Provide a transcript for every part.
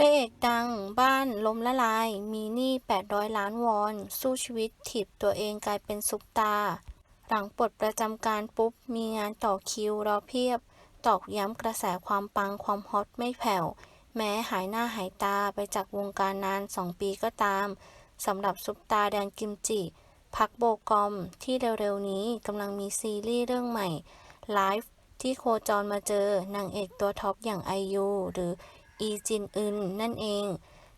ระเอกดังบ้านล้มละลาย มีหนี้ 800 ล้านวอน สู้ชีวิตถีบตัวเองกลายเป็นซุปตา หลังปลดประจำการปุ๊บ มีงานต่อคิวรอเพียบ ตอกย้ำกระแสความปังความฮอตไม่แผ่ว แม้หายหน้าหายตาไปจากวงการนาน 2 ปีก็ตาม สำหรับซุปตาแดนกิมจิ พักโบกอมที่เร็วๆนี้กำลังมีซีรีส์เรื่องใหม่ไลฟ์ที่โคจรมาเจอนางเอกตัวท็อปอย่างไอยูหรือ อีจินอึนนั่นเอง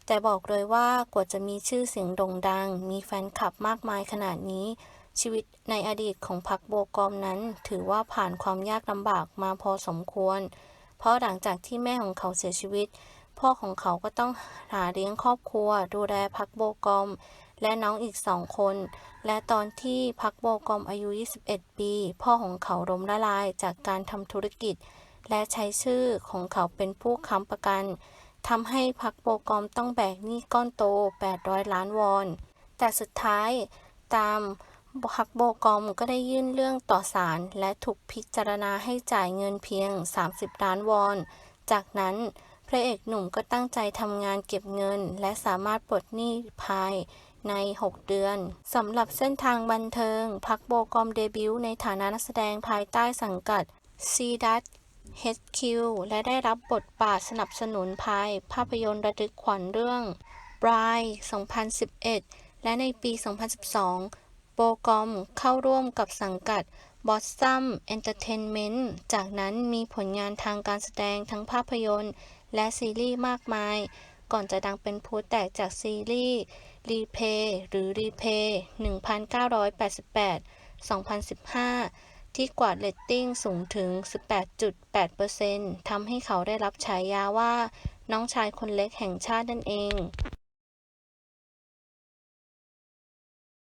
แต่บอกเลยว่ากว่าจะมีชื่อเสียงโด่งดัง มีแฟนคลับมากมายขนาดนี้ ชีวิตในอดีตของพักโบกอมนั้น ถือว่าผ่านความยากลำบากมาพอสมควร เพราะหลังจากที่แม่ของเขาเสียชีวิต พ่อของเขาก็ต้องหาเลี้ยงครอบครัว ดูแลพักโบกอมและน้องอีกสองคน และตอนที่พักโบกอมอายุ 21 ปี พ่อของเขาล้มละลายจากการทำธุรกิจ และใช้ชื่อของเขาเป็นผู้ค้ำประกันทำให้พักโบกอมต้องแบกหนี้ก้อนโต 800 ล้านวอน แต่สุดท้ายตามพักโบกอมก็ได้ยื่นเรื่องต่อศาลและถูกพิจารณาให้จ่ายเงินเพียง 30 ล้านวอน จากนั้นพระเอกหนุ่มก็ตั้งใจทำงานเก็บเงิน และสามารถปลดหนี้ภายใน 6 เดือนสำหรับเส้นทางบันเทิงพักโบกอมเดบิวต์ในฐานะนักแสดงภายใต้สังกัดซีดัต HQ และได้รับบทบาทสนับสนุนภายภาพยนตร์ระทึกขวัญเรื่อง b r i 2011 และในปี 2012โบกอมเข้าร่วมกับสังกัด b o s s o m Entertainment จากนั้นมีผลงานทางการแสดงทั้งภาพยนตร์ และซีรีส์มากมาย ก่อนจะดังเป็นพลุแตกจากซีรีส์รีเพย์หรือรีเพย์1988 2015 ที่กวาดเรตติ้งสูงถึง 18.8%ทำให้เขาได้รับฉายาว่า น้องชายคนเล็กแห่งชาตินั่นเอง